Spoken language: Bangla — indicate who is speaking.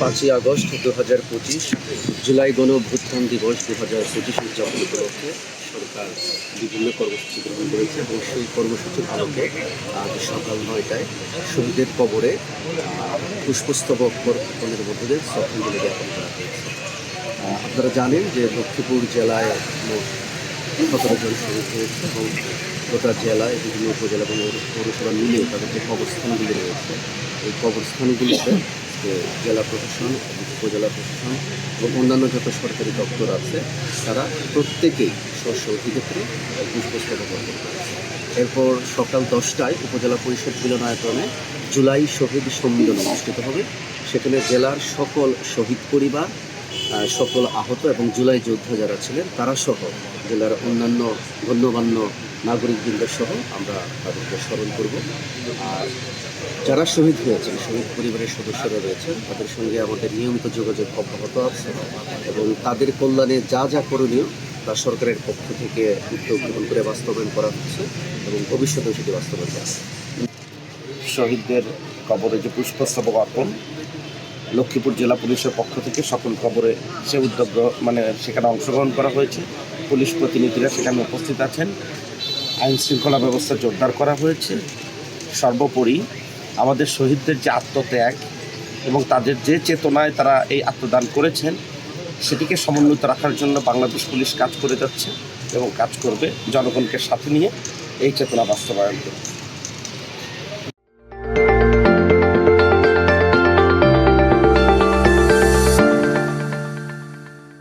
Speaker 1: পাঁচই আগস্ট দু হাজার পঁচিশ, জুলাই গণ দিবস দু হাজার পঁচিশ উদযাপন উপলক্ষে সরকার বিভিন্ন কর্মসূচি গ্রহণ করেছে এবং সেই কর্মসূচির আলোকে আজ সকাল নয়টায় শহীদের কবরে পুষ্পস্তবক অর্পণের মধ্যে দিয়ে শ্রদ্ধাঞ্জলি জ্ঞাপন করা হয়েছে। আপনারা জানেন যে লক্ষ্মীপুর জেলায় মোট সতেরো জন এবং গোটা জেলায় বিভিন্ন উপজেলা এবং পৌরসভা মিলিয়ে তাদের যে কবরস্থানগুলি রয়েছে। এই কবরস্থানগুলিতে জেলা প্রশাসন উপজেলা প্রশাসন এবং অন্যান্য যত সরকারি দপ্তর আছে, তারা প্রত্যেকেই স্বশহীদকে পুষ্পস্তবক অর্পণ করেছে এরপর সকাল দশটায় উপজেলা পরিষদ মিলনায়তনে জুলাই শহীদ সম্মেলন অনুষ্ঠিত হবে। সেখানে জেলার সকল শহীদ পরিবার সকল আহত এবং জুলাই যোদ্ধা যারা ছিলেন, তারা সহ জেলার অন্যান্য গণ্যমান্য নাগরিকবৃন্দ সহ আমরা তাদেরকে স্মরণ করব। আর যারা শহীদ হয়েছেন, শহীদ পরিবারের সদস্যরা রয়েছেন, তাদের সঙ্গে আমাদের নিয়মিত যোগাযোগ অব্যাহত আছে এবং তাদের কল্যাণে যা যা করণীয় তা সরকারের পক্ষ থেকে উদ্যোগ গ্রহণ করে বাস্তবায়ন করা হচ্ছে এবং ভবিষ্যতেও সেটি বাস্তবায়ন করা
Speaker 2: শহীদদের কবরে যে পুষ্পস্তবক অর্পণ লক্ষ্মীপুর জেলা পুলিশের পক্ষ থেকে সকল খবরে সে উদ্যোগ মানে সেখানে অংশগ্রহণ করা হয়েছে। পুলিশ প্রতিনিধিরা সেখানে উপস্থিত আছেন। আইন শৃঙ্খলা ব্যবস্থা জোরদার করা হয়েছে। সর্বোপরি আমাদের শহীদদের যে আত্মত্যাগ এবং তাদের যে চেতনায় তারা এই আত্মদান করেছেন, সেটিকে সমন্বিত রাখার জন্য বাংলাদেশ পুলিশ কাজ করে যাচ্ছে এবং কাজ করবে। জনগণকে সাথে নিয়ে এই চেতনা বাস্তবায়ন করবে।